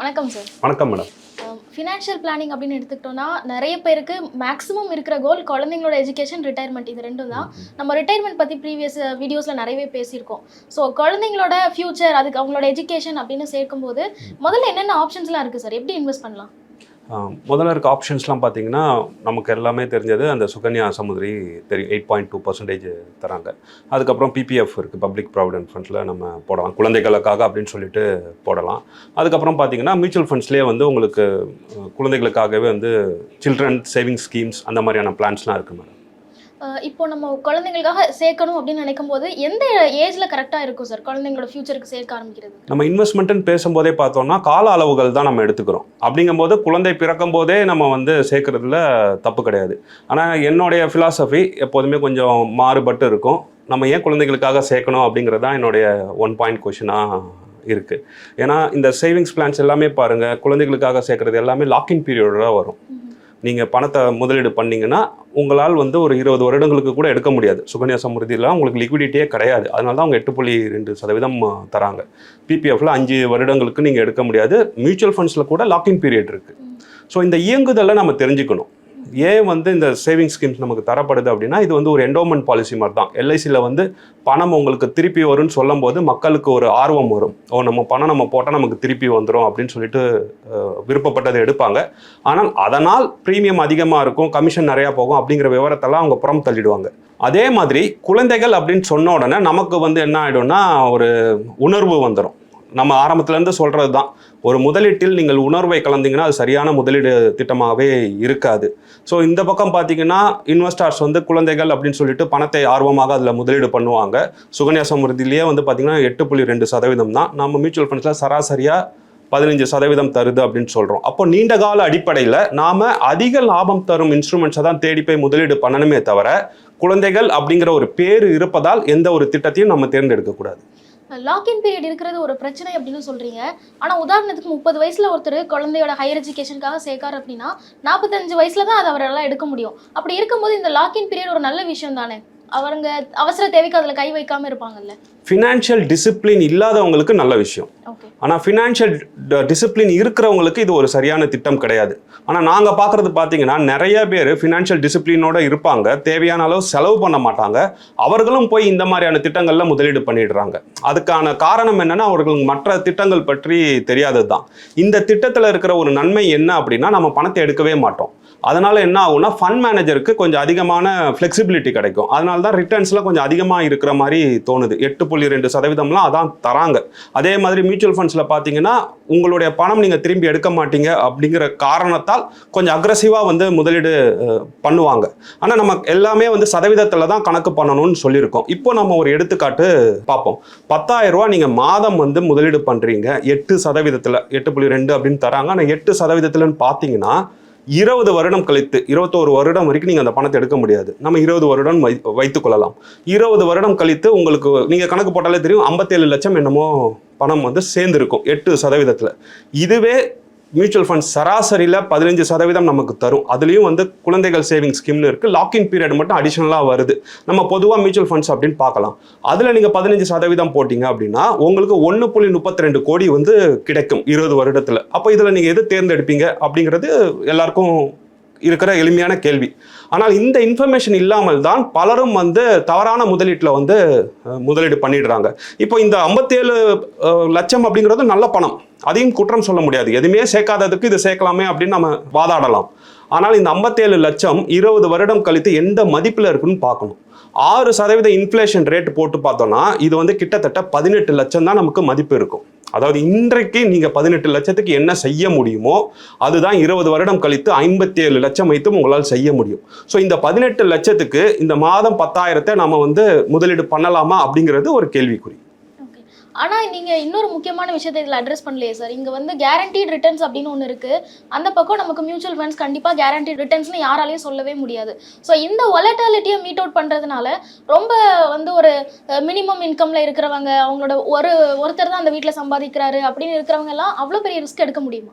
வணக்கம் சார் வணக்கம் madam financial planning அப்படின்னு எடுத்துக்கிட்டோம்னா நிறைய பேருக்கு மேக்ஸிமம் இருக்கிற கோல் குழந்தைங்களோட எஜுகேஷன் ரிட்டையர்மெண்ட் இது ரெண்டும் தான். நம்ம ரிட்டையர்மெண்ட் பற்றி ப்ரீவியஸ் வீடியோஸில் நிறையவே பேசியிருக்கோம். ஸோ குழந்தைங்களோட ஃபியூச்சர் அதுக்கு அவங்களோட எஜுகேஷன் அப்படின்னு சேர்க்கும்போது முதல்ல என்னென்ன ஆப்ஷன்ஸ்லாம் இருக்குது சார் எப்படி இன்வெஸ்ட் பண்ணலாம்? முதல்ல இருக்க ஆப்ஷன்ஸ்லாம் பார்த்தீங்கன்னா நமக்கு எல்லாமே தெரிஞ்சது அந்த சுகன்யா சமுதிரி தெரியும். எயிட் பாயிண்ட் டூ பர்சன்டேஜ் தராங்க. அதுக்கப்புறம் பிபிஎஃப் இருக்குது பப்ளிக் ப்ராவிடென்ட் ஃபண்ட்ஸில் நம்ம போடலாம். குழந்தைகளுக்காக அப்படின்னு சொல்லிட்டு போடலாம். அதுக்கப்புறம் பார்த்தீங்கன்னா மியூச்சுவல் ஃபண்ட்ஸ்லேயே வந்து உங்களுக்கு குழந்தைகளுக்காகவே வந்து சில்ட்ரன் சேவிங்ஸ் ஸ்கீம்ஸ் அந்த மாதிரியான பிளான்ஸ்லாம் இருக்குது மேடம் இப்போ நம்ம குழந்தைங்களுக்காக சேர்க்கணும் அப்படின்னு நினைக்கும் போது எந்த ஏஜ்ல கரெக்டாக இருக்கும் சார் குழந்தைங்களோட ஃபியூச்சருக்கு சேர்க்க ஆரம்பிக்கிறது? நம்ம இன்வெஸ்ட்மெண்ட்டுன்னு பேசும்போதே பார்த்தோம்னா கால அளவுகள் தான் நம்ம எடுத்துக்கிறோம். அப்படிங்கும்போது குழந்தை பிறக்கும் போதே நம்ம வந்து சேர்க்கறதுல தப்பு கிடையாது. ஆனால் என்னுடைய ஃபிலாசபி எப்போதுமே கொஞ்சம் மாறுபட்டு இருக்கும். நம்ம ஏன் குழந்தைகளுக்காக சேர்க்கணும் அப்படிங்கிறது தான் என்னுடைய ஒன் பாயிண்ட் கொஷினாக இருக்குது ஏன்னா இந்த சேவிங்ஸ் பிளான்ஸ் எல்லாமே பாருங்கள் குழந்தைகளுக்காக சேர்க்குறது எல்லாமே லாக்கின் பீரியடோட வரும். நீங்கள் பணத்தை முதலீடு பண்ணீங்கன்னா உங்களால் வந்து ஒரு இருபது வருடங்களுக்கு கூட எடுக்க முடியாது. சுகன்யா சமிருதியில் உங்களுக்கு லிக்விடிட்டியே கிடையாது. அதனால தான் அவங்க எட்டு புள்ளி ரெண்டு சதவீதம் தராங்க. பிபிஎஃப்ல அஞ்சு வருடங்களுக்கு நீங்கள் எடுக்க முடியாது. மியூச்சுவல் ஃபண்ட்ஸில் கூட லாக்இன் பீரியட் இருக்குது ஸோ இந்த இயங்குதலை நம்ம தெரிஞ்சுக்கணும். ஏன் வந்து இந்த சேவிங் ஸ்கீம்ஸ் நமக்கு தரப்படுது அப்படின்னா இது வந்து ஒரு என்டோமெண்ட் பாலிசி மாதிரி தான் எல்ஐசியில் வந்து பணம் உங்களுக்கு திருப்பி வரும்னு சொல்லும்போது மக்களுக்கு ஒரு ஆர்வம் வரும். ஓ நம்ம பணம் நம்ம போட்டால் நமக்கு திருப்பி வந்துடும் அப்படின்னு சொல்லிட்டு விருப்பப்பட்டதை எடுப்பாங்க. ஆனால் அதனால் ப்ரீமியம் அதிகமாக இருக்கும் கமிஷன் நிறையா போகும் அப்படிங்கிற விவரத்தெல்லாம் அவங்க புறம் தள்ளிடுவாங்க. அதே மாதிரி குழந்தைகள் அப்படின்னு சொன்ன உடனே நமக்கு வந்து என்ன ஆகிடும்னா ஒரு உணர்வு வந்துடும் நம்ம ஆரம்பத்துலேருந்து சொல்கிறது தான் ஒரு முதலீட்டில் நீங்கள் உணர்வை கலந்தீங்கன்னா அது சரியான முதலீடு திட்டமாகவே இருக்காது. ஸோ இந்த பக்கம் பார்த்தீங்கன்னா இன்வெஸ்டர்ஸ் வந்து குழந்தைகள் அப்படின்னு சொல்லிட்டு பணத்தை ஆர்வமாக அதில் முதலீடு பண்ணுவாங்க. சுகன்யா சமிருதியிலேயே வந்து பார்த்தீங்கன்னா எட்டு புள்ளி ரெண்டு சதவீதம் தான். நம்ம மியூச்சுவல் ஃபண்ட்ஸில் சராசரியாக பதினஞ்சு சதவீதம் தருது அப்படின்னு சொல்கிறோம் அப்போ நீண்ட கால அடிப்படையில் நாம் அதிக லாபம் தரும் இன்ஸ்ட்ருமெண்ட்ஸை தான் தேடி போய் முதலீடு பண்ணணுமே தவிர குழந்தைகள் அப்படிங்கிற ஒரு பேர் இருப்பதால் எந்த ஒரு திட்டத்தையும் நம்ம தேர்ந்தெடுக்கக்கூடாது லாக்இன் பீரியட் இருக்கிறது ஒரு பிரச்சனை அப்படின்னு சொல்றீங்க. ஆனா உதாரணத்துக்கு முப்பது வயசுல ஒருத்தர் குழந்தையோட ஹையர் எஜுகேஷனுக்காக சேர்க்காரு அப்படின்னா நாற்பத்தஞ்சு வயசுல தான் அதை அவரால் எடுக்க முடியும். அப்படி இருக்கும்போது இந்த லாக்இன் பீரியட் ஒரு நல்ல விஷயம் தானே அவருங்க அவசர தேவைக்கு அதில் கை வைக்காம இருப்பாங்கல்ல. ஃபினான்ஷியல் டிசிப்ளின் இல்லாதவங்களுக்கு நல்ல விஷயம். ஆனால் ஃபினான்ஷியல் டிசிப்ளின் இருக்கிறவங்களுக்கு இது ஒரு சரியான திட்டம் கிடையாது. ஆனால் நாங்கள் பார்க்குறது பார்த்தீங்கன்னா நிறைய பேர் ஃபினான்ஷியல் டிசிப்ளினோட இருப்பாங்க. தேவையான அளவு செலவு பண்ண மாட்டாங்க. அவர்களும் போய் இந்த மாதிரியான திட்டங்களில் முதலீடு பண்ணிடுறாங்க. அதுக்கான காரணம் என்னன்னா அவர்களுக்கு மற்ற திட்டங்கள் பற்றி தெரியாதது தான் இந்த திட்டத்தில் இருக்கிற ஒரு நன்மை என்ன அப்படின்னா நம்ம பணத்தை எடுக்கவே மாட்டோம். அதனால் என்ன ஆகும்னா ஃபண்ட் மேனேஜருக்கு கொஞ்சம் அதிகமான ஃப்ளெக்சிபிலிட்டி கிடைக்கும். அதனால தான் ரிட்டர்ன்ஸ்லாம் கொஞ்சம் அதிகமாக இருக்கிற மாதிரி தோணுது. எட்டு புள்ளி ரெண்டு சதவீதம்லாம் அதான் தராங்க. அதே மாதிரி மியூச்சுவல் ஃபண்ட்ஸில் பார்த்தீங்கன்னா உங்களுடைய பணம் நீங்கள் திரும்பி எடுக்க மாட்டீங்க அப்படிங்கிற காரணத்தால் கொஞ்சம் அக்ரஸிவாக வந்து முதலீடு பண்ணுவாங்க. ஆனால் நம்ம எல்லாமே வந்து சதவீதத்தில் தான் கணக்கு பண்ணணும்னு சொல்லியிருக்கோம். இப்போ நம்ம ஒரு எடுத்துக்காட்டு பார்ப்போம். பத்தாயிரம் ரூபா நீங்கள் மாதம் வந்து முதலீடு பண்ணுறீங்க எட்டு சதவீதத்தில் எட்டு புள்ளி ரெண்டு அப்படின்னு தராங்க. ஆனால் எட்டு சதவீதத்தில்னு பார்த்தீங்கன்னா இருபது வருடம் கழித்து இருபத்தோரு வருடம் வரைக்கும் நீங்கள் அந்த பணத்தை எடுக்க முடியாது. நம்ம இருபது வருடம் வை வைத்துக்கொள்ளலாம் இருபது வருடம் கழித்து உங்களுக்கு நீங்கள் கணக்கு போட்டாலே தெரியும் ஐம்பத்தேழு லட்சம் என்னமோ பணம் வந்து சேர்ந்துருக்கும் எட்டு சதவீதத்தில். இதுவே மியூச்சுவல் ஃபண்ட் சராசரியில் பதினஞ்சு சதவீதம் நமக்கு தரும். அதுலேயும் வந்து குழந்தைகள் சேவிங் ஸ்கீம்னு இருக்குது லாக்இன் பீரியட் மட்டும் அடிஷனலாக வருது. நம்ம பொதுவாக மியூச்சுவல் ஃபண்ட்ஸ் அப்படின்னு பார்க்கலாம். அதில் நீங்கள் பதினஞ்சு சதவீதம் போட்டிங்க அப்படின்னா உங்களுக்கு ஒன்று புள்ளி முப்பத்தி ரெண்டு கோடி வந்து கிடைக்கும் இருபது வருடத்தில். அப்போ இதில் நீங்கள் எது தேர்ந்தெடுப்பீங்க அப்படிங்கிறது எல்லாருக்கும் இருக்கிற எளிமையான கேள்வி. ஆனால் இந்த இன்ஃபர்மேஷன் இல்லாமல் தான் பலரும் வந்து தவறான முதலீட்டில் வந்து முதலீடு பண்ணிடுறாங்க. இப்போ இந்த ஐம்பத்தேழு லட்சம் அப்படிங்கிறது நல்ல பணம். அதையும் குற்றம் சொல்ல முடியாது. எதுவுமே சேர்க்காததுக்கு இது சேர்க்கலாமே அப்படின்னு நம்ம வாதாடலாம். ஆனால் இந்த ஐம்பத்தேழு லட்சம் இருபது வருடம் கழித்து எந்த மதிப்பில் இருக்குன்னு பார்க்கணும். ஆறு சதவீத இன்ஃப்ளேஷன் ரேட் போட்டு பார்த்தோம்னா இது வந்து கிட்டத்தட்ட பதினெட்டு லட்சம் தான் நமக்கு மதிப்பு இருக்கும். அதாவது இன்றைக்கு நீங்கள் பதினெட்டு லட்சத்துக்கு என்ன செய்ய முடியுமோ அதுதான் இருபது வருடம் கழித்து ஐம்பத்தி ஏழு லட்சம் வைத்தும் உங்களால் செய்ய முடியும். ஸோ இந்த பதினெட்டு லட்சத்துக்கு இந்த மாதம் பத்தாயிரத்தை நம்ம வந்து முதலீடு பண்ணலாமா அப்படிங்கிறது ஒரு கேள்விக்குறி. ஆனால் நீங்கள் இன்னொரு முக்கியமான விஷயத்தை இதில் அட்ரஸ் பண்ணலையே சார் இங்கே வந்து கேரண்டீட் ரிட்டர்ன்ஸ் அப்படின்னு ஒன்று இருக்குது அந்த பக்கம் நமக்கு மியூச்சுவல் ஃபண்ட்ஸ் கண்டிப்பாக கேரண்டீட் ரிட்டர்ன்ஸ்னு யாராலையும் சொல்லவே முடியாது. ஸோ இந்த ஒலட்டாலிட்டியை மீட் அவுட் பண்ணுறதுனால ரொம்ப வந்து ஒரு மினிமம் இன்கமில் இருக்கிறவங்க அவங்களோட ஒரு ஒருத்தர் தான் அந்த வீட்டில் சம்பாதிக்கிறாரு அப்படின்னு இருக்கிறவங்க எல்லாம் அவ்வளோ பெரிய ரிஸ்க் எடுக்க முடியுமா?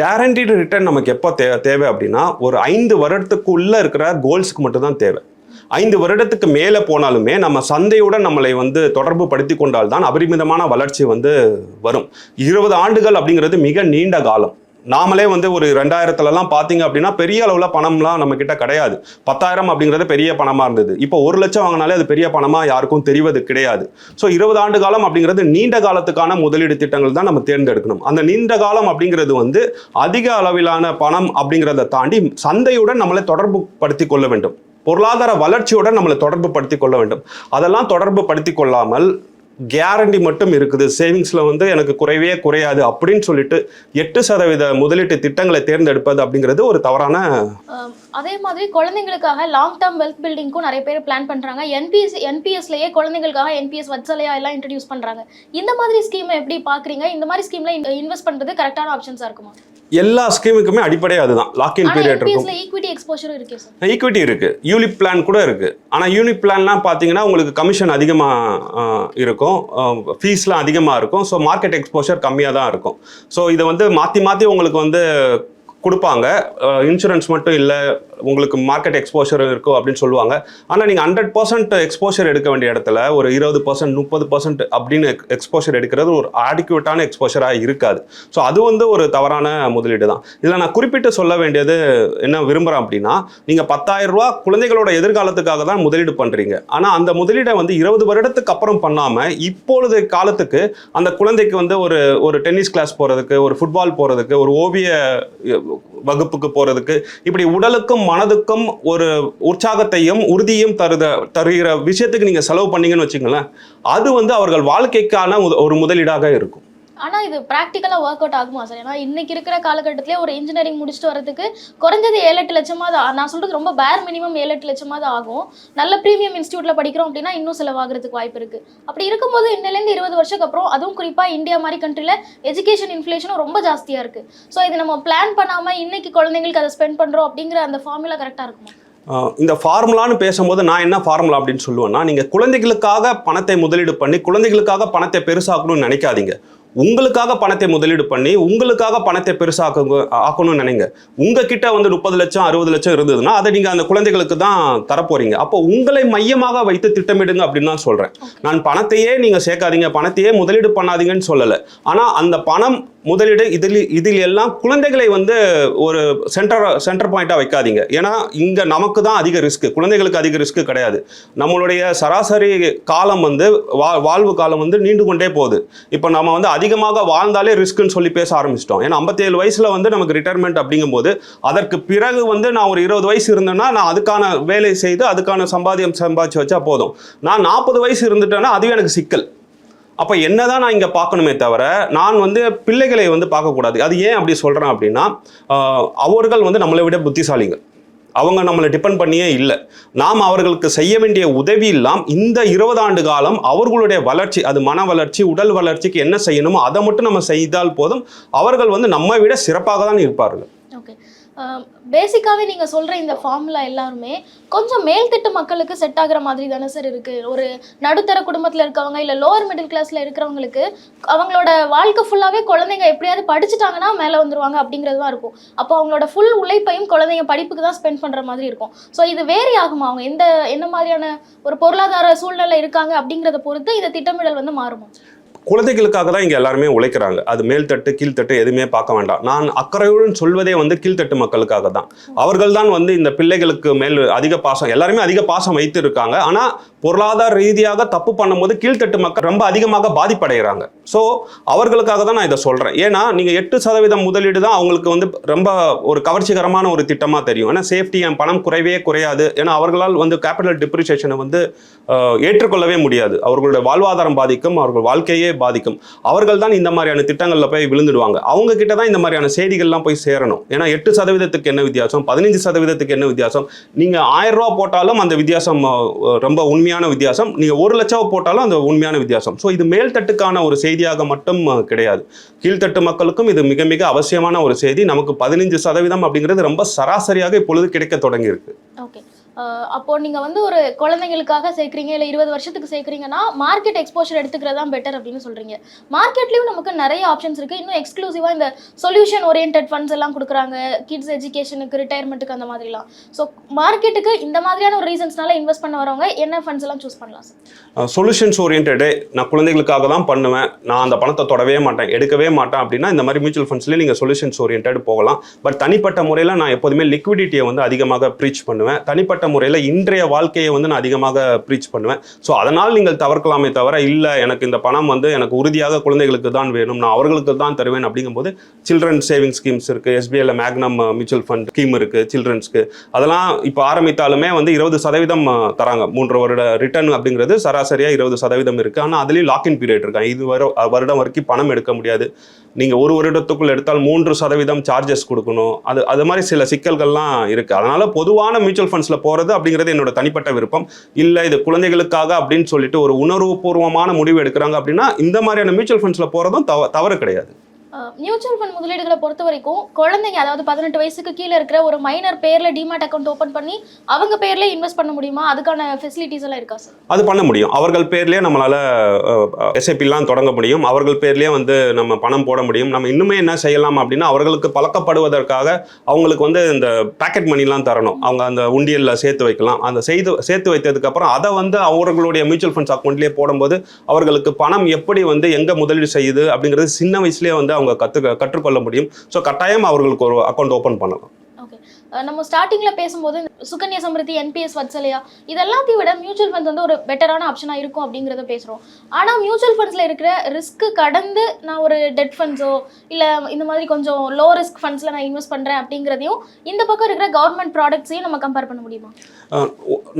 கேரண்டீடு ரிட்டர்ன் நமக்கு எப்போ தேவை தேவை அப்படின்னா ஒரு ஐந்து வருடத்துக்குள்ளே இருக்கிற கோல்ஸ்க்கு மட்டும்தான் தேவை. ஐந்து வருடத்துக்கு மேலே போனாலுமே நம்ம சந்தையுடன் நம்மளை வந்து தொடர்பு படுத்தி கொண்டால்தான் அபரிமிதமான வளர்ச்சி வந்து வரும். இருபது ஆண்டுகள் அப்படிங்கிறது மிக நீண்ட காலம். நாமளே வந்து ஒரு ரெண்டாயிரத்துலலாம் பார்த்தீங்க அப்படின்னா பெரிய அளவில் பணம்லாம் நம்ம கிட்ட கிடையாது. பத்தாயிரம் அப்படிங்கிறது பெரிய பணமாக இருந்தது. இப்போ ஒரு லட்சம் வாங்கினாலே அது பெரிய பணமாக யாருக்கும் தெரிவது கிடையாது. ஸோ இருபது ஆண்டு காலம் அப்படிங்கிறது நீண்ட காலத்துக்கான முதலீடு திட்டங்கள் தான் நம்ம தேர்ந்தெடுக்கணும். அந்த நீண்ட காலம் அப்படிங்கிறது வந்து அதிக அளவிலான பணம் அப்படிங்கிறத தாண்டி சந்தையுடன் நம்மளை தொடர்பு படுத்தி கொள்ள வேண்டும். பொருளாதார வளர்ச்சியுடன் நம்மளை தொடர்பு படுத்தி கொள்ள வேண்டும். அதெல்லாம் தொடர்பு படுத்தி கொள்ளாமல் கேரண்டி மட்டும் இருக்குது. சேவிங்ஸில் வந்து எனக்கு குறைவே குறையாது அப்படின்னு சொல்லிட்டு எட்டு சதவீத முதலீட்டு திட்டங்களை தேர்ந்தெடுப்பது அப்படிங்கிறது ஒரு தவறான அதே மாதிரி குழந்தைங்களுக்காக லாங் டேர்ம் வெல்த் பில்டிங்க்கும் நிறைய பேர் பிளான் பண்ணுறாங்க என்பிஎஸ் என்பிஎஸ்லேயே குழந்தைங்களுக்காக என்பிஎஸ் வத்சலையா எல்லாம் இன்ட்ரடியூஸ் பண்ணுறாங்க இந்த மாதிரி ஸ்கீமை எப்படி பார்க்குறீங்க இந்த மாதிரி ஸ்கீமில் இன்வெஸ்ட் பண்ணுறது கரெக்டான ஆப்ஷன்ஸாக இருக்குமா? எல்லா ஸ்கீமுக்குமே அடிப்படை அதுதான். லாக்இன் பீரியட் இருக்கும். ஈக்விட்டி எக்ஸ்போஷரும் இருக்கே சார் ஈக்விட்டி இருக்கு. யூனிட் பிளான் கூட இருக்கு. ஆனால் யூனிட் பிளான்லாம் பார்த்தீங்கன்னா உங்களுக்கு கமிஷன் அதிகமாக இருக்கும். ஃபீஸ்லாம் அதிகமாக இருக்கும். ஸோ மார்க்கெட் எக்ஸ்போஷர் கம்மியாக தான் இருக்கும். ஸோ இதை வந்து மாற்றி மாற்றி உங்களுக்கு வந்து கொடுப்பாங்க. இன்சூரன்ஸ் மட்டும் இல்லை உங்களுக்கு மார்க்கெட் எக்ஸ்போஷர் இருக்கும் அப்படின்னு சொல்லுவாங்க. ஆனால் நீங்கள் ஹண்ட்ரட் பர்சன்ட் எக்ஸ்போஷர் எடுக்க வேண்டிய இடத்துல ஒரு இருபது பர்சன்ட் முப்பது பர்சன்ட் அப்படின்னு எக்ஸ்போஷர் எடுக்கிறது ஒரு ஆடிக்யூட்டான எக்ஸ்போஷராக இருக்காது. ஸோ அது வந்து ஒரு தவறான முதலீடு தான். இதில் நான் குறிப்பிட்டு சொல்ல வேண்டியது என்ன விரும்புகிறேன் அப்படின்னா நீங்கள் பத்தாயிரம் ரூபா குழந்தைகளோட எதிர்காலத்துக்காக தான் முதலீடு பண்ணுறீங்க ஆனால் அந்த முதலீடை வந்து இருபது வருடத்துக்கு அப்புறம் பண்ணாமல் இப்பொழுது காலத்துக்கு அந்த குழந்தைக்கு வந்து ஒரு ஒரு டென்னிஸ் கிளாஸ் போகிறதுக்கு ஒரு ஃபுட்பால் போகிறதுக்கு ஒரு ஓவிய வகுப்புக்கு போகிறதுக்கு இப்படி உடலுக்கும் மனதுக்கும் ஒரு உற்சாகத்தையும் உறுதியும் தருத தருகிற விஷயத்துக்கு நீங்கள் செலவு பண்ணீங்கன்னு வச்சுங்களேன் அது வந்து அவர்கள் வாழ்க்கைக்கான ஒரு- ஒரு முதலீடாக இருக்கும். ஆனா இது ப்ராக்டிக்கலா ஒர்க் அவுட் ஆகுமா சார் ஏன்னா இன்னைக்கு இருக்கிற காலகட்டத்திலே ஒரு இன்ஜினியரிங் முடிச்சுட்டு வரதுக்கு குறைஞ்சது ஏழு எட்டு லட்சமாவது நான் சொல்றது ரொம்ப பேர் மினிமம் ஏழு எட்டு லட்சமாவது ஆகும். நல்ல ப்ரீமியம் இன்ஸ்டியூட்ல படிக்கிறோம் அப்படின்னா இன்னும் செலவாகிறதுக்கு வாய்ப்பு இருக்கு. அப்படி இருக்கும்போது இன்னிலேருந்து இருபது வருஷத்துக்கு அப்புறம் அதுவும் குறிப்பா இந்தியா மாதிரி கண்ட்ரில எஜுகேஷன் இன்ஃப்ளேஷனும் ரொம்ப ஜாஸ்தியா இருக்கு. ஸோ இது நம்ம பிளான் பண்ணாம இன்னைக்கு குழந்தைங்களுக்கு அதை ஸ்பெண்ட் பண்றோம் அப்படிங்கிற அந்த ஃபார்முலா கரெக்டா இருக்குமா? இந்த ஃபார்முலான்னு பேசும்போது நான் என்ன ஃபார்முலா அப்படின்னு சொல்லுவேன்னா நீங்கள் குழந்தைகளுக்காக பணத்தை முதலீடு பண்ணி குழந்தைகளுக்காக பணத்தை பெருசாக்கணும்னு நினைக்காதீங்க. உங்களுக்காக பணத்தை முதலீடு பண்ணி உங்களுக்காக பணத்தை பெருசாக்க ஆக்கணும்னு நினைங்க. உங்ககிட்ட வந்து முப்பது லட்சம் அறுபது லட்சம் இருந்ததுன்னா அதை நீங்கள் அந்த குழந்தைகளுக்கு தான் தரப்போறீங்க. அப்போ உங்களை மையமாக வைத்து திட்டமிடுங்க அப்படின்னு தான் சொல்கிறேன் நான் பணத்தையே நீங்கள் சேர்க்காதீங்க பணத்தையே முதலீடு பண்ணாதீங்கன்னு சொல்லலை. ஆனால் அந்த பணம் முதலீடு இதில் இதில் எல்லாம் குழந்தைகளை வந்து ஒரு சென்டர் சென்டர் பாயிண்டாக வைக்காதீங்க. ஏன்னா இங்கே நமக்கு தான் அதிக ரிஸ்க் குழந்தைகளுக்கு அதிக ரிஸ்க் கிடையாது. நம்மளுடைய சராசரி காலம் வந்து வா வாழ்வு காலம் வந்து நீண்டு கொண்டே போகுது. இப்போ நம்ம வந்து அதிகமாக வாழ்ந்தாலே ரிஸ்க்குன்னு சொல்லி பேச ஆரம்பிச்சிட்டோம். ஏன்னா ஐம்பத்தேழு வயசில் வந்து நமக்கு ரிட்டையர்மெண்ட் அப்படிங்கும்போது அதற்கு பிறகு வந்து நான் ஒரு இருபது வயசு இருந்தேன்னா நான் அதுக்கான வேலை செய்து அதுக்கான சம்பாதியம் சம்பாதிச்சு வச்சா போதும். நான் நாற்பது வயசு இருந்துட்டேன்னா அதுவே எனக்கு சிக்கல். அப்போ என்னதான் நான் இங்கே பார்க்கணுமே தவிர நான் வந்து பிள்ளைகளை வந்து பார்க்கக்கூடாது. அது ஏன் அப்படி சொல்கிறேன் அப்படின்னா அவர்கள் வந்து நம்மளை விட புத்திசாலிகள். அவங்க நம்மளை டிபெண்ட் பண்ணியே இல்லை. நாம் அவர்களுக்கு செய்ய வேண்டிய உதவி எல்லாம் இந்த இருபது ஆண்டு காலம் அவர்களுடைய வளர்ச்சி அது மன வளர்ச்சி உடல் வளர்ச்சிக்கு என்ன செய்யணுமோ அதை மட்டும் நம்ம செய்தால் போதும். அவர்கள் வந்து நம்மை விட சிறப்பாக தான் இருப்பார்கள். ஓகே பேசிக்காகவே நீங்கள் சொல்கிற இந்த ஃபார்முலா எல்லாருமே கொஞ்சம் மேல்தட்டு மக்களுக்கு செட் ஆகிற மாதிரி தானே சார் இருக்குது ஒரு நடுத்தர குடும்பத்தில் இருக்கவங்க இல்லை லோவர் மிடில் கிளாஸில் இருக்கிறவங்களுக்கு அவங்களோட வாழ்க்கை ஃபுல்லாகவே குழந்தைங்க எப்படியாவது படிச்சுட்டாங்கன்னா மேலே வந்துருவாங்க அப்படிங்கிறது தான் இருக்கும். அப்போ அவங்களோட ஃபுல் உழைப்பையும் குழந்தைங்க படிப்புக்கு தான் ஸ்பெண்ட் பண்ணுற மாதிரி இருக்கும். ஸோ இது வேரி ஆகுமா அவங்க? எந்த என்ன மாதிரியான ஒரு பொருளாதார சூழ்நிலை இருக்காங்க அப்படிங்கிறத பொறுத்து இந்த திட்டமிடல் வந்து மாறுமா? குழந்தைகளுக்காக தான் இங்கே எல்லாருமே உழைக்கிறாங்க. அது மேல்தட்டு கீழ்த்தட்டு எதுவுமே பார்க்க வேண்டாம். நான் அக்கறையுடன் சொல்வதே வந்து கீழ்த்தட்டு மக்களுக்காக தான். அவர்கள் தான் வந்து இந்த பிள்ளைகளுக்கு மேல் அதிக பாசம் எல்லாருமே அதிக பாசம் வைத்து இருக்காங்க ஆனால் பொருளாதார ரீதியாக தப்பு பண்ணும்போது கீழ்த்தட்டு மக்கள் ரொம்ப அதிகமாக பாதிப்படைகிறாங்க. ஸோ அவர்களுக்காக தான் நான் இதை சொல்கிறேன் ஏன்னா நீங்கள் எட்டு சதவீதம் முதலீடு தான் அவங்களுக்கு வந்து ரொம்ப ஒரு கவர்ச்சிகரமான ஒரு திட்டமாக தெரியும். ஏன்னா சேஃப்டி என் பணம் குறைவே குறையாது. ஏன்னா அவர்களால் வந்து கேபிட்டல் டிப்ரிசியேஷனை வந்து ஏற்றுக்கொள்ளவே முடியாது. அவர்களுடைய வாழ்வாதாரம் பாதிக்கும் அவர்கள் வாழ்க்கையே பாதிக்கும். அவர்கள் தான் இந்த மாதிரியான திட்டங்களில் போய் விழுந்துடுவாங்க. அவங்க கிட்ட தான் இந்த மாதிரியான செய்திகள்லாம் போய் சேரணும். ஏன்னா எட்டு சதவீதத்துக்கு என்ன வித்தியாசம்? பதினஞ்சு சதவீதத்துக்கு என்ன வித்தியாசம்? நீங்கள் ஆயிரம் ரூபா போட்டாலும் அந்த வித்தியாசம் ரொம்ப உண்மையான வித்தியாசம். நீங்கள் ஒரு லட்சம் போட்டாலும் அந்த உண்மையான வித்தியாசம். ஸோ இது மேல்தட்டுக்கான ஒரு செய்தியாக மட்டும் கிடையாது. கீழ்த்தட்டு மக்களுக்கும் இது மிக மிக அவசியமான ஒரு செய்தி. நமக்கு பதினஞ்சு சதவீதம் அப்படிங்கிறது ரொம்ப சராசரியாக இப்பொழுது கிடைக்க தொடங்கியிருக்கு. ஓகே அப்போது அப்போ நீங்க வந்து ஒரு குழந்தைங்களுக்காக சேர்க்குறீங்க இல்லை இருபது வருஷத்துக்கு சேர்க்குறீங்கன்னா மார்க்கெட் எக்ஸ்போஷர் எடுத்துக்கிறது தான் பெட்டர் அப்படின்னு சொல்றீங்க. மார்க்கெட்லயும் நமக்கு நிறைய ஆப்ஷன்ஸ் இருக்கு. இன்னும் எக்ஸ்க்ளூசிவா இந்த சொல்யூஷன் ஓரியன்ட் ஃபண்ட்ஸ் எல்லாம் கொடுக்குறாங்க. கிட்ஸ் எஜுகேஷனுக்கு ரிட்டையர்மெண்ட்டுக்கு அந்த மாதிரிலாம். ஸோ மார்க்கெட்டுக்கு இந்த மாதிரியான ஒரு ரீசன்ஸ்னால இன்வெஸ்ட் பண்ண வரவங்க என்ன ஃபண்ட்ஸ் எல்லாம் சூஸ் பண்ணலாம் சார் சொல்யூஷன்ஸ் ஓரியன்டே நான் குழந்தைகளுக்காக தான் பண்ணுவேன். நான் அந்த பணத்தை தொடவே மாட்டேன் எடுக்கவே மாட்டேன் அப்படின்னா இந்த மாதிரி மியூச்சுவல் ஃபண்ட்ஸ்லேயே நீங்கள் சொல்யூஷன்ஸ் ஓரியன்ட் போகலாம். பட் தனிப்பட்ட முறையில் நான் எப்போதுமே லிக்விடிட்டியை வந்து அதிகமாக ப்ரீச் பண்ணுவேன். தனிப்பட்ட முறையில் இன்றைய வாழ்க்கையை வந்து நான் அதிகமாக ப்ரீச் பண்ணுவேன். ஸோ அதனால் நீங்கள் தவிர்க்கலாமே தவிர இல்லை எனக்கு இந்த பணம் வந்து எனக்கு உறுதியாக குழந்தைகளுக்கு தான் வேணும் நான் அவர்களுக்கு தான் தருவேன் அப்படிங்கும்போது சில்ட்ரன் சேவிங் ஸ்கீம்ஸ் இருக்குது எஸ்பிஐயில் மேக்னம் மியூச்சுவல் ஃபண்ட் ஸ்கீம் இருக்குது சில்ட்ரன்ஸ்க்கு அதெல்லாம் இப்போ ஆரம்பித்தாலுமே வந்து இருபது சதவீதம் தராங்க. மூன்று வருட ரிட்டர்ன் அப்படிங்கிறது சராசரியாக இருபது சதவீதம் இருக்குது ஆனால் அதுலேயும் லாக்இன் பீரியட் இருக்காங்க இது வர வருடம் வரைக்கும் பணம் எடுக்க முடியாது. நீங்கள் ஒரு வருடத்துக்குள் எடுத்தால் மூன்று சதவீதம் சார்ஜஸ் கொடுக்கணும். அது அது மாதிரி சில சிக்கல்கள்லாம் இருக்குது அதனால் பொதுவான மியூச்சுவல் ஃபண்ட்ஸில் போகிறது அப்படிங்கிறது என்னோட தனிப்பட்ட விருப்பம். இல்லை இது குழந்தைகளுக்காக அப்படின்னு சொல்லிட்டு ஒரு உணர்வுபூர்வமான முடிவு எடுக்கிறாங்க அப்படின்னா இந்த மாதிரியான மியூச்சுவல் ஃபண்ட்ஸில் போகிறதும் தவ தவறு கிடையாது. மியூச்சுவல் ஃபண்ட் முதலீடுகளை பொறுத்த வரைக்கும் குழந்தைங்க அதாவது பதினெட்டு வயசுக்கு கீழே இருக்கிற ஒரு மைனர் பேரில் டிமேட் அக்கௌண்ட் ஓப்பன் பண்ணி அவங்க பேர்ல இன்வெஸ்ட் பண்ண முடியுமா? அதுக்கான ஃபெசிலிட்டிஸ் எல்லாம் இருக்கா சார் அது பண்ண முடியும். அவர்கள் பேர்லேயே நம்மளால் எஸ்ஐபிலாம் தொடங்க முடியும். அவர்கள் பேர்லேயே வந்து நம்ம பணம் போட முடியும். நம்ம இன்னுமே என்ன செய்யலாம் அப்படின்னா அவர்களுக்கு பழக்கப்படுவதற்காக அவங்களுக்கு வந்து இந்த பேக்கெட் மணிலாம் தரணும். அவங்க அந்த உண்டியலில் சேர்த்து வைக்கலாம். அந்த செய்து சேர்த்து வைத்ததுக்கப்புறம் அதை வந்து அவர்களுடைய மியூச்சுவல் ஃபண்ட்ஸ் அக்கௌண்ட்லேயே போடும்போது அவர்களுக்கு பணம் எப்படி வந்து எங்கே முதலீடு செய்யுது அப்படிங்கிறது சின்ன வயசுலேயே வந்து அவங்க கற்று கற்றுக்கொள்ள முடியும். ஸோ கட்டாயம் அவர்களுக்கு ஒரு அக்கௌண்ட் ஓப்பன் பண்ணலாம். ஓகே நம்ம ஸ்டார்டிங்ல பேசும்போது சுகன்யா சமிருதி என்பிஎஸ் வத்சலையா இதெல்லாத்தையும் விட மியூச்சுவல் ஃபண்ட்ஸ் வந்து ஒரு பெட்டரான ஆப்ஷனா இருக்கும் அப்படிங்கறத பேசுறோம். ஆனா மியூச்சுவல் ஃபண்ட்ஸ்ல இருக்கிற ரிஸ்க் கடந்து நான் ஒரு டெட் ஃபண்ட்ஸோ இல்ல இந்த மாதிரி கொஞ்சம் லோ ரிஸ்க் ஃபண்ட்ஸ்ல நான் இன்வெஸ்ட் பண்றேன் அப்படிங்கறதையும் இந்த பக்கம் இருக்கிற கவர்மெண்ட் ப்ராடக்ட்ஸையும் நம்ம கம்பேர் பண்ண முடியுமா?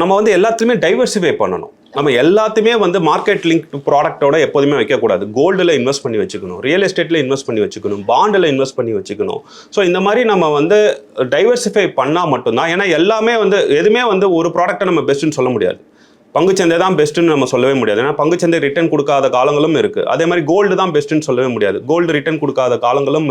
நம்ம வந்து எல்லாத்துலேயுமே டைவர்சிஃபை பண்ணணும். நம்ம எல்லாத்தையுமே வந்து மார்க்கெட் லிங்க் ப்ராடக்ட்டோட எப்போதுமே வைக்கக்கூடாது. கோல்டில் இன்வெஸ்ட் பண்ணி வச்சுக்கணும். ரியல் எஸ்டேட்டில் இன்வெஸ்ட் பண்ணி வச்சுக்கணும். பாண்டில் இன்வெஸ்ட் பண்ணி வச்சுக்கணும். ஸோ இந்த மாதிரி நம்ம வந்து டைவர்சிஃபை பண்ணால் மட்டும்தான் ஏன்னா எல்லாமே வந்து எதுவுமே வந்து ஒரு ப்ராடக்ட்டை நம்ம பெஸ்ட்டுன்னு சொல்ல முடியாது. பங்குச்சந்தை தான் பெஸ்ட்டுன்னு நம்ம சொல்லவே முடியாது. ஏன்னா பங்குச்சந்தை ரிட்டர்ன் கொடுக்காத காலங்களும் இருக்குது அதே மாதிரி கோல்டு தான் பெஸ்ட்டுன்னு சொல்லவே முடியாது. கோல்டு ரிட்டர்ன் கொடுக்காத காலங்களும்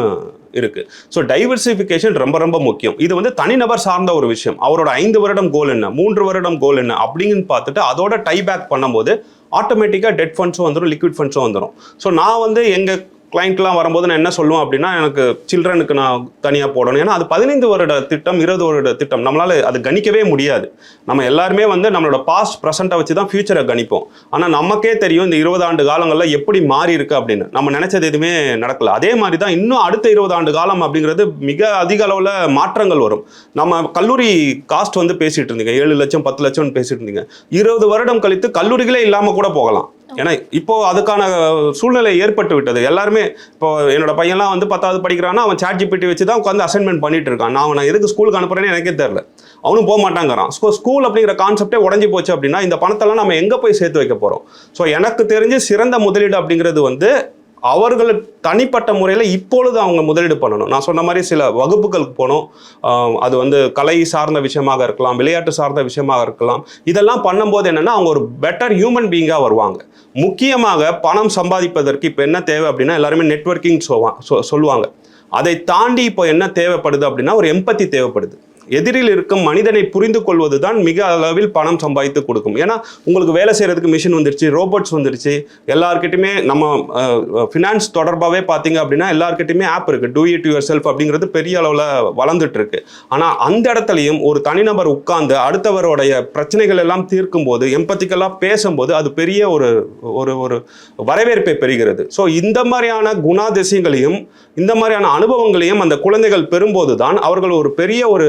இருக்குது ஸோ டைவர்சிஃபிகேஷன் ரொம்ப ரொம்ப முக்கியம். இது வந்து தனிநபர் சார்ந்த ஒரு விஷயம். அவரோட ஐந்து வருடம் கோல் என்ன மூன்று வருடம் கோல் என்ன அப்படின்னு பார்த்துட்டு அதோட டை பேக் பண்ணும்போது ஆட்டோமேட்டிக்காக டெட் ஃபண்ட்ஸும் வந்துடும் லிக்விட் ஃபண்ட்ஸும் வந்துடும் ஸோ நான் வந்து எங்கள் கிளைண்ட்லாம் வரும்போது நான் என்ன சொல்லுவேன் அப்படின்னா எனக்கு சில்ட்ரனுக்கு நான் தனியாக போடணும். ஏன்னா அது பதினைந்து வருட திட்டம் இருபது வருட திட்டம். நம்மளால் அது கணிக்கவே முடியாது. நம்ம எல்லாருமே வந்து நம்மளோட பாஸ்ட் ப்ரெசண்ட்டை வச்சு தான் ஃபியூச்சரை கணிப்போம். ஆனால் நமக்கே தெரியும் இந்த இருபது ஆண்டு காலங்களில் எப்படி மாறி இருக்கு அப்படின்னு. நம்ம நினச்சது எதுவுமே நடக்கல. அதே மாதிரி தான் இன்னும் அடுத்த இருபது ஆண்டு காலம் அப்படிங்கிறது மிக அதிக அளவில் மாற்றங்கள் வரும். நம்ம கல்லூரி காஸ்ட் வந்து பேசிட்டு இருந்தீங்க. ஏழு லட்சம் பத்து லட்சம்னு பேசிட்டு இருந்தீங்க. இருபது வருடம் கழித்து கல்லூரிகளே இல்லாமல் கூட போகலாம். ஏன்னா இப்போ அதுக்கான சூழ்நிலை ஏற்பட்டு விட்டது. எல்லாருமே இப்போ என்னோட பையன்லாம் வந்து பத்தாவது படிக்கிறான்னா அவன் சாட் ஜிபிடி வச்சு தான் உட்காந்து அசைன்மெண்ட் பண்ணிட்டு இருக்கான் நான் அவனை எதுக்கு ஸ்கூலுக்கு அனுப்புறேன்னு எனக்கே தெரியல. அவனும் போக மாட்டாங்கிறான் ஸோ ஸ்கூல் அப்படிங்கிற கான்செப்டே உடஞ்சி போச்சு அப்படின்னா இந்த பணத்தெல்லாம் நம்ம எங்கே போய் சேர்த்து வைக்க போகிறோம் ஸோ எனக்கு தெரிஞ்சு சிறந்த முதலீடு அப்படிங்கிறது வந்து அவர்கள் தனிப்பட்ட முறையில் இப்பொழுது அவங்க முதலீடு பண்ணணும். நான் சொன்ன மாதிரி சில வகுப்புகளுக்கு போகணும் அது வந்து கலை சார்ந்த விஷயமாக இருக்கலாம் விளையாட்டு சார்ந்த விஷயமாக இருக்கலாம். இதெல்லாம் பண்ணும்போது என்னென்னா அவங்க ஒரு பெட்டர் ஹியூமன் பீயிங்காக வருவாங்க. முக்கியமாக பணம் சம்பாதிப்பதற்கு இப்போ என்ன தேவை அப்படின்னா எல்லாருமே நெட்வொர்க்கிங் சொல்லுவாங்க. அதை தாண்டி இப்போ என்ன தேவைப்படுது அப்படின்னா ஒரு எம்பத்தி தேவைப்படுது. எதிரில் இருக்கும் மனிதனை புரிந்து கொள்வது தான் மிக அளவில் பணம் சம்பாதித்து கொடுக்கும். ஏன்னா உங்களுக்கு வேலை செய்கிறதுக்கு மிஷின் வந்துருச்சு ரோபோட்ஸ் வந்துருச்சு எல்லாருக்கிட்டையுமே நம்ம ஃபினான்ஸ் தொடர்பாகவே பார்த்தீங்க அப்படின்னா எல்லாருக்கிட்டையுமே ஆப் இருக்குது டூ இட் யுவர் செல்ஃப் அப்படிங்கிறது பெரிய அளவில் வளர்ந்துட்டு இருக்கு. ஆனால் அந்த இடத்துலையும் ஒரு தனிநபர் உட்கார்ந்து அடுத்தவருடைய பிரச்சனைகள் எல்லாம் தீர்க்கும் போது எம்பத்திக்கெல்லாம் பேசும்போது அது பெரிய ஒரு ஒரு ஒரு வரவேற்பை பெறுகிறது. ஸோ இந்த மாதிரியான குணாதிசயங்களையும் இந்த மாதிரியான அனுபவங்களையும் அந்த குழந்தைகள் பெறும்போது தான் அவர்கள் ஒரு பெரிய ஒரு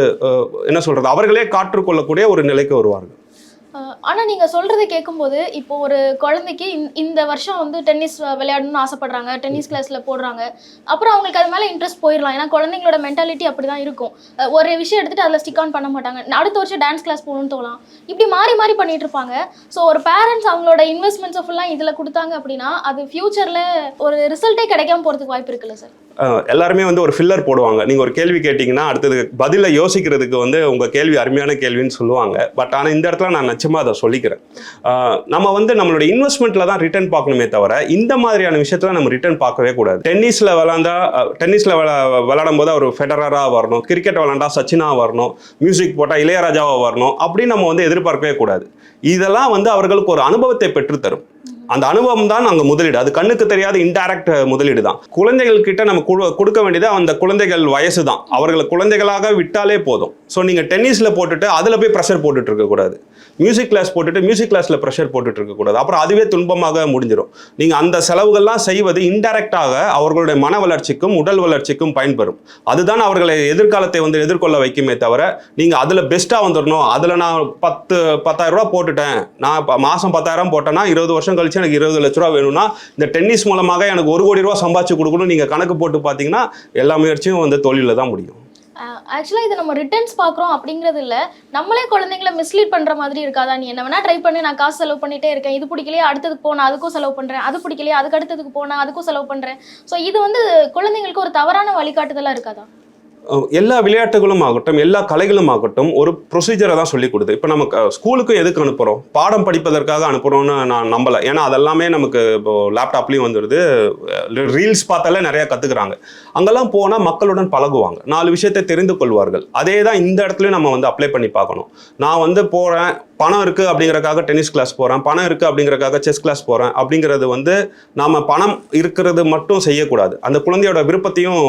என்ன சொல்றது? அவர்களே காற்றுக்கொள்ளக்கூடிய ஒரு நிலைக்கு வருவார்கள். ஆனால் நீங்கள் சொல்கிறத கேட்கும்போது இப்போ ஒரு குழந்தைக்கு இந்த- இந்த வருஷம் வந்து டென்னிஸ் விளையாடணும்னு ஆசைப்படுறாங்க. டென்னிஸ் கிளாஸில் போடுறாங்க. அப்புறம் அவங்களுக்கு அது மேலே இன்ட்ரெஸ்ட் போயிடலாம் ஏன்னா குழந்தைங்களோட மென்டாலிட்டி அப்படிதான் இருக்கும். ஒரு விஷயம் எடுத்துகிட்டு அதில் ஸ்டிக் ஆன் பண்ண மாட்டாங்க. அடுத்த வருஷம் டான்ஸ் கிளாஸ் போகணும்னு தோலாம் இப்படி மாறி மாறி பண்ணிட்டு இருப்பாங்க. ஸோ ஒரு பேரண்ட்ஸ் அவங்களோட இன்வெஸ்ட்மெண்ட்ஸை ஃபுல்லாக இதில் கொடுத்தாங்க அப்படின்னா அது ஃப்யூச்சரில் ஒரு ரிசல்ட்டே கிடைக்காம போகிறதுக்கு வாய்ப்பு இருக்குல்ல சார் எல்லாருமே வந்து ஒரு ஃபில்லர் போடுவாங்க. நீங்கள் ஒரு கேள்வி கேட்டிங்கன்னா அடுத்தது பதிலை யோசிக்கிறதுக்கு வந்து உங்கள் கேள்வி அருமையான கேள்வின்னு சொல்லுவாங்க. பட் ஆனால் இந்த இடத்துல நான் நிச்சயமாக அதை சொல்லிக்கிறேன். நம்ம வந்து நம்மளோட இன்வெஸ்ட்மெண்ட்ல தான் ரிட்டர்ன் பார்க்கணுமே தவிர இந்த மாதிரியான விஷயத்துல நம்ம ரிட்டர்ன் பார்க்கவே கூடாது. டென்னிஸ்ல விளாண்டா டென்னிஸ்ல விளாடும் போது அவர் ஃபெடரராக வரணும் கிரிக்கெட் விளாண்டா சச்சினா வரணும் மியூசிக் போட்டா இளையராஜாவா வரணும் அப்படின்னு நம்ம வந்து எதிர்பார்க்கவே கூடாது. இதெல்லாம் வந்து அவர்களுக்கு ஒரு அனுபவத்தை பெற்றுத்தரும். அந்த அனுபவம் தான் அங்கே முதலீடு. அது கண்ணுக்கு தெரியாத இன்டைரக்ட் முதலீடு தான். குழந்தைகள் கிட்ட நம்ம குடு- கொடுக்க வேண்டியது அந்த குழந்தைகள் வயசு தான். அவர்களை குழந்தைகளாக விட்டாலே போதும். ஸோ நீங்கள் டென்னிஸில் போட்டுட்டு அதில் போய் ப்ரெஷர் போட்டுட்டு இருக்கக்கூடாது மியூசிக் கிளாஸ் போட்டுட்டு மியூசிக் கிளாஸில் ப்ரெஷர் போட்டுட்டு இருக்கக்கூடாது அப்புறம் அதுவே துன்பமாக முடிஞ்சிடும் நீங்கள் அந்த செலவுகள்லாம் செய்வது இன்டெரக்டாக அவர்களுடைய மன வளர்ச்சிக்கும் உடல் வளர்ச்சிக்கும் பயன்பெறும். அதுதான் அவர்களை எதிர்காலத்தை வந்து எதிர்கொள்ள வைக்குமே தவிர நீங்கள் அதில் பெஸ்ட்டாக வந்துடணும் அதில் நான் பத்து பத்தாயிரரூபா போட்டுட்டேன். நான் மாதம் பத்தாயிரம் போட்டேன்னா இருபது வருஷம் கழிச்சு எனக்கு இருபது லட்ச ரூபா வேணும்னா இந்த டென்னிஸ் மூலமாக எனக்கு ஒரு கோடி ரூபா சம்பாதிச்சு கொடுக்கணும் நீங்கள் கணக்கு போட்டு பார்த்தீங்கன்னா எல்லா முயற்சியும் வந்து தொழிலில் தான் முடியும். ஆக்சுவலாக இது நம்ம ரிட்டர்ன்ஸ் பார்க்குறோம் அப்படிங்கிறது இல்லை. நம்மளே குழந்தைங்கள மிஸ்லீட் பண்ணுற மாதிரி இருக்காதா நீ? என்ன வேணா ட்ரை பண்ணி. நான் காசு செலவு பண்ணிகிட்டே இருக்கேன். இது பிடிக்கலையே அடுத்ததுக்கு போனால் அதுக்கும் செலவு பண்ணுறேன் அது பிடிக்கலையே அதுக்கு அடுத்ததுக்கு போனால் அதுக்கும் செலவு பண்ணுறேன் ஸோ இது வந்து குழந்தைங்களுக்கு ஒரு தவறான வழிகாட்டுதலாக இருக்காதா? எல்லா விளையாட்டுகளும் ஆகட்டும் எல்லா கலைகளும் ஆகட்டும் ஒரு ப்ரொசீஜரை தான் சொல்லிக் கொடுது. இப்போ நமக்கு ஸ்கூலுக்கு எதுக்கு அனுப்புகிறோம் பாடம் படிப்பதற்காக அனுப்புகிறோம்னு நான் நம்பலை. ஏன்னா அதெல்லாமே நமக்கு இப்போ லேப்டாப்லேயும் வந்துடுது ரீல்ஸ் பார்த்தாலே நிறையா கற்றுக்குறாங்க அங்கெல்லாம் போனால் மக்களுடன் பழகுவாங்க. நாலு விஷயத்தை தெரிந்து கொள்வார்கள். அதே தான் இந்த இடத்துலையும் நம்ம வந்து அப்ளை பண்ணி பார்க்கணும். நான் வந்து போகிறேன் பணம் இருக்குது அப்படிங்கிறக்காக டென்னிஸ் கிளாஸ் போகிறேன் பணம் இருக்குது அப்படிங்கிறக்காக செஸ் கிளாஸ் போகிறேன் அப்படிங்கிறது வந்து நாம் பணம் இருக்கிறது மட்டும் செய்யக்கூடாது. அந்த குழந்தையோட விருப்பத்தையும்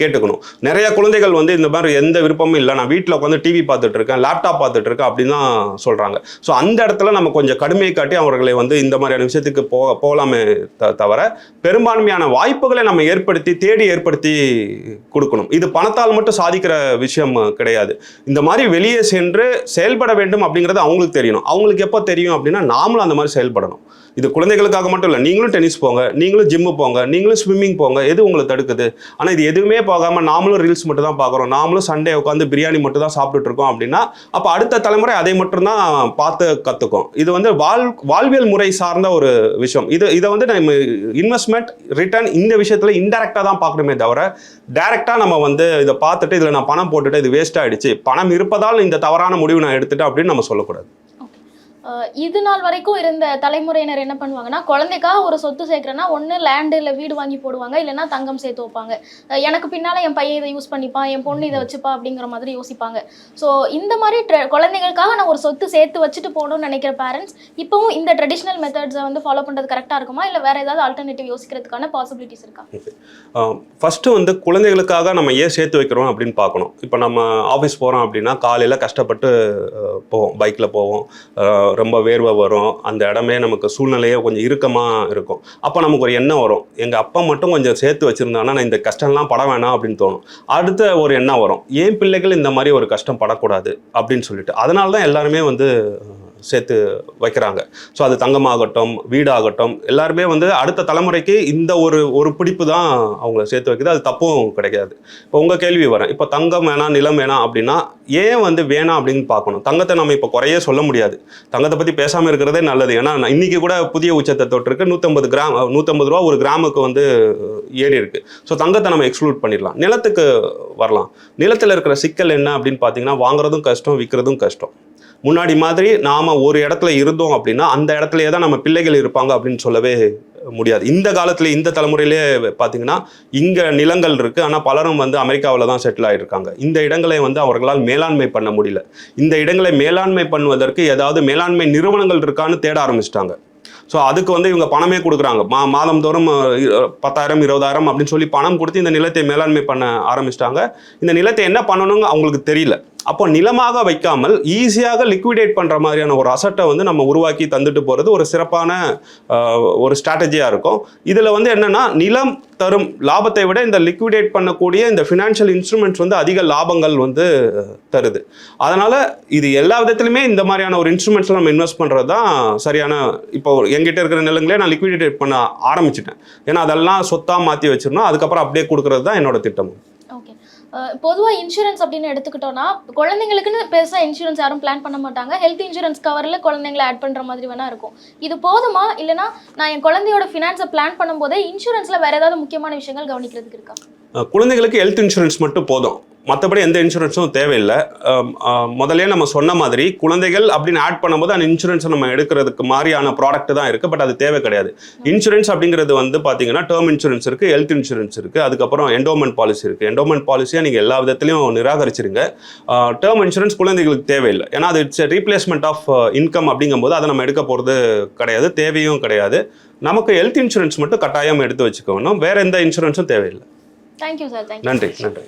கேட்டுக்கணும். நிறைய குழந்தைகள் வந்து இந்த மாதிரி எந்த விருப்பமும் இல்லை. நான் வீட்டில் உட்காந்து டிவி பார்த்துட்டு இருக்கேன் லேப்டாப் பார்த்துட்டு இருக்கேன் அப்படின்னு தான் சொல்கிறாங்க ஸோ அந்த இடத்துல நம்ம கொஞ்சம் கடுமையை காட்டி அவர்களை வந்து இந்த மாதிரியான விஷயத்துக்கு போக போகலாமே த தவிர பெரும்பான்மையான வாய்ப்புகளை நம்ம ஏற்படுத்தி தேடி ஏற்படுத்தி கொடுக்கணும். இது பணத்தால் மட்டும் சாதிக்கிற விஷயம் கிடையாது. இந்த மாதிரி வெளியே சென்று செயல்பட வேண்டும் அப்படிங்கிறது அவங்களுக்கு தெரியணும். அவங்களுக்கு எப்போ தெரியும் அப்படின்னா நாமளும் அந்த மாதிரி செயல்படணும். இது குழந்தைகளுக்காக மட்டும் இல்லை நீங்களும் டென்னிஸ் போங்க நீங்களும் ஜிம்மு போங்க நீங்களும் ஸ்விம்மிங் போங்க எது உங்களை தடுக்குது? ஆனால் இது எதுவுமே போகாமல் நாமளும் ரீல்ஸ் மட்டும் தான் பார்க்குறோம். நாமளும் சண்டே உட்காந்து பிரியாணி மட்டும் தான் சாப்பிட்டுட்டு இருக்கோம் அப்படின்னா அப்போ அடுத்த தலைமுறை அதை மட்டும் தான் பார்த்து கற்றுக்கும் இது வந்து வாழ் வாழ்வியல் முறை சார்ந்த ஒரு விஷயம். இது இதை வந்து நம்ம இன்வெஸ்ட்மெண்ட் ரிட்டர்ன் இந்த விஷயத்தில் இன்டெரக்டாக தான் பார்க்கணுமே தவிர டைரெக்டாக நம்ம வந்து இதை பார்த்துட்டு இதில் நான் பணம் போட்டுட்டு இது வேஸ்ட் ஆகிடுச்சு பணம் இருப்பதால் இந்த தவறான முடிவு நான் எடுத்துட்டேன் அப்படின்னு நம்ம சொல்லக்கூடாது. இது நாள் வரைக்கும் இருந்த தலைமுறையினர் என்ன பண்ணுவாங்கன்னா குழந்தைக்காக ஒரு சொத்து சேர்க்குறேன்னா ஒன்று லேண்டு இல்லை வீடு வாங்கி போடுவாங்க இல்லைன்னா தங்கம் சேர்த்து வைப்பாங்க. எனக்கு பின்னால் என் பையன் இதை யூஸ் பண்ணிப்பான் என் பொண்ணு இதை வச்சுப்பா அப்படிங்கிற மாதிரி யோசிப்பாங்க. ஸோ இந்த மாதிரி ட்ரெ- குழந்தைகளுக்காக நான் ஒரு சொத்து சேர்த்து வச்சுட்டு போகணும்னு நினைக்கிற பேரண்ட்ஸ் இப்போவும் இந்த ட்ரெடிஷ்னல் மெத்தட்ஸை வந்து ஃபாலோ பண்ணுறது கரெக்டாக இருக்குமா? இல்லை வேறு ஏதாவது ஆல்டர்னேட்டிவ் யோசிக்கிறதுக்கான பாசிபிலிட்டிஸ் இருக்கா? ஃபஸ்ட்டு வந்து குழந்தைகளுக்காக நம்ம ஏன் சேர்த்து வைக்கிறோம் அப்படின்னு பார்க்கணும். இப்போ நம்ம ஆஃபீஸ் போகிறோம் அப்படின்னா காலையில் கஷ்டப்பட்டு போவோம். பைக்கில் போவோம். ரொம்ப வேர்வை வரும். அந்த இடமே நமக்கு சூழ்நிலையே கொஞ்சம் இறுக்கமாக இருக்கும். அப்போ நமக்கு ஒரு எண்ணம் வரும். எங்கள் அப்பா மட்டும் கொஞ்சம் சேர்த்து வச்சுருந்தாங்கன்னா நான் இந்த கஷ்டம்லாம் பட வேணாம் அப்படின்னு தோணும். அடுத்த ஒரு எண்ணம் வரும். ஏன் பிள்ளைகள் இந்த மாதிரி ஒரு கஷ்டம் படக்கூடாது அப்படின்னு சொல்லிட்டு. அதனால தான் எல்லாருமே வந்து சேர்த்து வைக்கிறாங்க. ஸோ அது தங்கமாகட்டும் வீடாகட்டும் எல்லாருமே வந்து அடுத்த தலைமுறைக்கு இந்த ஒரு ஒரு பிடிப்பு தான் அவங்கள சேர்த்து வைக்குது. அது தப்பும் கிடைக்காது. இப்போ உங்கள் கேள்வி வரேன். இப்போ தங்கம் வேணாம் நிலம் வேணாம் அப்படின்னா ஏன் வந்து வேணாம் அப்படின்னு பார்க்கணும்? தங்கத்தை நம்ம இப்போ குறையே சொல்ல முடியாது. தங்கத்தை பற்றி பேசாமல் இருக்கிறதே நல்லது. ஏன்னா இன்றைக்கி கூட புதிய உச்சத்தை தொட்டிருக்கு. நூற்றம்பது கிராம் நூற்றம்பது ரூபா ஒரு கிராமுக்கு வந்து ஏறி இருக்கு. ஸோ தங்கத்தை நம்ம எக்ஸ்க்ளூட் பண்ணிடலாம். நிலத்துக்கு வரலாம். நிலத்தில் இருக்கிற சிக்கல் என்ன அப்படின்னு பார்த்தீங்கன்னா வாங்குறதும் கஷ்டம் விற்கிறதும் கஷ்டம். முன்னாடி மாதிரி நாம் ஒரு இடத்துல இருந்தோம் அப்படின்னா அந்த இடத்துலையே தான் நம்ம பிள்ளைகள் இருப்பாங்க அப்படின்னு சொல்லவே முடியாது. இந்த காலத்தில் இந்த தலைமுறையிலே பார்த்தீங்கன்னா இங்கே நிலங்கள் இருக்குது ஆனால் பலரும் வந்து அமெரிக்காவில் தான் செட்டில் ஆகிருக்காங்க இந்த இடங்களை வந்து அவர்களால் மேலாண்மை பண்ண முடியல. இந்த இடங்களை மேலாண்மை பண்ணுவதற்கு ஏதாவது மேலாண்மை நிறுவனங்கள் இருக்கான்னு தேட ஆரம்பிச்சிட்டாங்க. ஸோ அதுக்கு வந்து இவங்க பணமே கொடுக்குறாங்க. மா மாதந்தோறும் பத்தாயிரம் இருபதாயிரம் அப்படின்னு சொல்லி பணம் கொடுத்து இந்த நிலத்தை மேலாண்மை பண்ண ஆரம்பிச்சிட்டாங்க. இந்த நிலத்தை என்ன பண்ணணுங்க அவங்களுக்கு தெரியல. அப்போ நிலமாக வைக்காமல் ஈஸியாக லிக்விடேட் பண்ணுற மாதிரியான ஒரு அசட்டை வந்து நம்ம உருவாக்கி தந்துட்டு போகிறது ஒரு சிறப்பான ஒரு ஸ்ட்ராட்டஜியாக இருக்கும். இதில் வந்து என்னென்னா நிலம் தரும் லாபத்தை விட இந்த லிக்விடேட் பண்ணக்கூடிய இந்த ஃபினான்ஷியல் இன்ஸ்ட்ருமெண்ட்ஸ் வந்து அதிக லாபங்கள் வந்து தருது. அதனால் இது எல்லா விதத்துலையுமே இந்த மாதிரியான ஒரு இன்ஸ்ட்ருமெண்ட்ஸில் நம்ம இன்வெஸ்ட் பண்ணுறது தான் சரியான இப்போ எங்கிட்ட இருக்கிற நிலங்களே நான் லிக்விடேட் பண்ண ஆரம்பிச்சிட்டேன். ஏன்னா அதெல்லாம் சொத்தாக மாற்றி வச்சிருந்தோம் அதுக்கப்புறம் அப்படியே கொடுக்கறது தான் என்னோட திட்டம். ஓகே பொதுவாக இன்சூரன்ஸ் அப்படின்னு எடுத்துக்கிட்டோம்னா குழந்தைங்களுக்குன்னு பெருசாக இன்சூரன்ஸ் யாரும் பிளான் பண்ண மாட்டாங்க. ஹெல்த் இன்சூரன்ஸ் கவரில் குழந்தைங்களை ஆட் பண்ணுற மாதிரி வேணா இருக்கும். இது போதுமா? இல்லைனா நான் என் குழந்தையோட ஃபினான்ஸை பிளான் பண்ணும்போதே இன்சூரன்ஸில் வேற ஏதாவது முக்கியமான விஷயங்கள் கவனிக்கிறதுக்கு இருக்கா? குழந்தைங்களுக்கு குழந்தைகளுக்கு ஹெல்த் இன்சூரன்ஸ் மட்டும் போதும். மற்றபடி எந்த இன்சூரன்ஸும் தேவையில்லை. முதல்லயே நம்ம சொன்ன மாதிரி குழந்தைகள் அப்படின்னு ஆட் பண்ணும்போது அந்த இன்சூரன்ஸை நம்ம எடுக்கிறதுக்கு மாதிரியான ப்ராடக்ட் தான் இருக்குது பட் அது தேவை கிடையாது. இன்சூரன்ஸ் அப்படிங்கிறது வந்து பார்த்தீங்கன்னா டேர்ம் இன்சூரன்ஸ் இருக்குது ஹெல்த் இன்சூரன்ஸ் இருக்குது அதுக்கப்புறம் என்டோமெண்ட் பாலிசி இருக்குது என்டோமெண்ட் பாலிசியை நீங்கள் எல்லா விதத்துலையும் நிராகரிச்சிருங்க. டேர்ம் இன்சூரன்ஸ் குழந்தைகளுக்கு தேவையில்லை. ஏன்னா அது இட்ஸ் ரீப்ளேஸ்மெண்ட் ஆஃப் இன்கம் அப்படிங்கும்போது அதை நம்ம எடுக்க போகிறது கிடையாது தேவையும் கிடையாது. நமக்கு ஹெல்த் இன்சூரன்ஸ் மட்டும் கட்டாயம் எடுத்து வச்சுக்கணும். வேற எந்த இன்சூரன்ஸும் தேவையில்லை. தேங்க்யூ சார் நன்றி. நன்றி.